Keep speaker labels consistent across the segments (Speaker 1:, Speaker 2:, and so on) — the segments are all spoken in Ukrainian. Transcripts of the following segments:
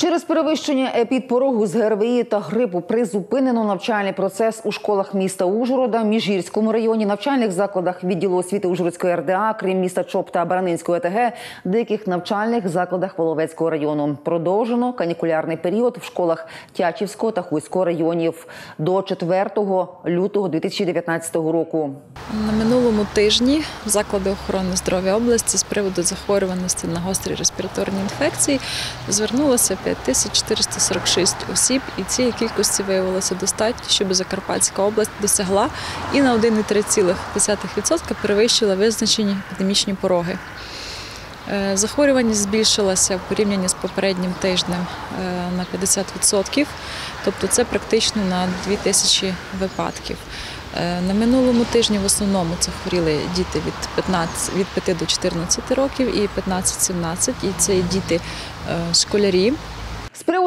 Speaker 1: Через перевищення епідпорогу з ГРВІ та грипу призупинено навчальний процес у школах міста Ужгорода, Міжгірському районі, навчальних закладах відділу освіти Ужгородської РДА, крім міста Чоп та Баранинської ОТГ, деяких навчальних закладах Воловецького району. Продовжено канікулярний період в школах Тячівського та Хуйського районів до 4 лютого 2019 року.
Speaker 2: На минулому тижні заклади охорони здоров'я області з приводу захворюваності на гострі респіраторні інфекції звернулося 5446 осіб, і цієї кількості виявилося достатньо, щоб Закарпатська область досягла і на 1,3% перевищила визначені епідемічні пороги. Е, Захворюваність збільшилася в порівнянні з попереднім тижнем е, на 50%, тобто це практично на 2000 випадків. Е, На минулому тижні в основному це хворіли діти від 15, від 5 до 14 років і 15-17, і це діти школярі.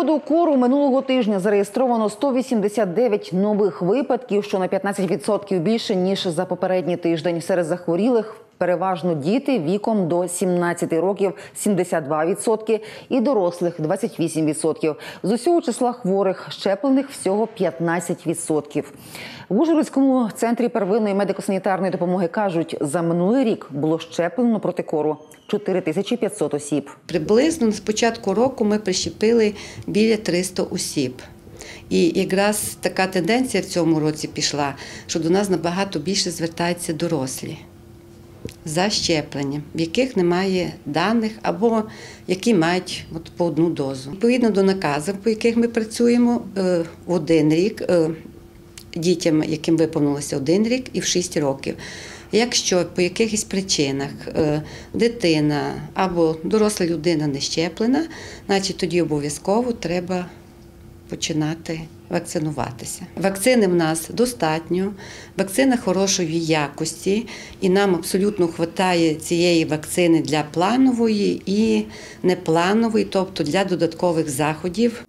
Speaker 1: З приводу кору минулого тижня зареєстровано 189 нових випадків, що на 15% більше ніж за попередній тиждень. Серед захворілих переважно діти віком до 17 років 72% і дорослих 28%. З усього числа хворих щеплених всього 15%. В Ужгородському центрі первинної медико-санітарної допомоги кажуть, за минулий рік було щеплено проти кору 4500 осіб.
Speaker 3: Приблизно з початку року ми прищепили біля 300 осіб. І якраз така тенденція в цьому році пішла, що до нас набагато більше звертаються дорослі за щепленням, в яких немає даних або які мають от по одну дозу. Відповідно до наказів, по яких ми працюємо е, один рік, е, дітям, яким виповнилося один рік і в 6 років. Якщо по якихось причинах е, дитина або доросла людина не щеплена, значить тоді обов'язково треба починати вакцинуватися. Вакцини в нас достатньо, вакцина хорошої якості, і нам абсолютно вистачає цієї вакцини для планової і непланової, тобто для додаткових заходів.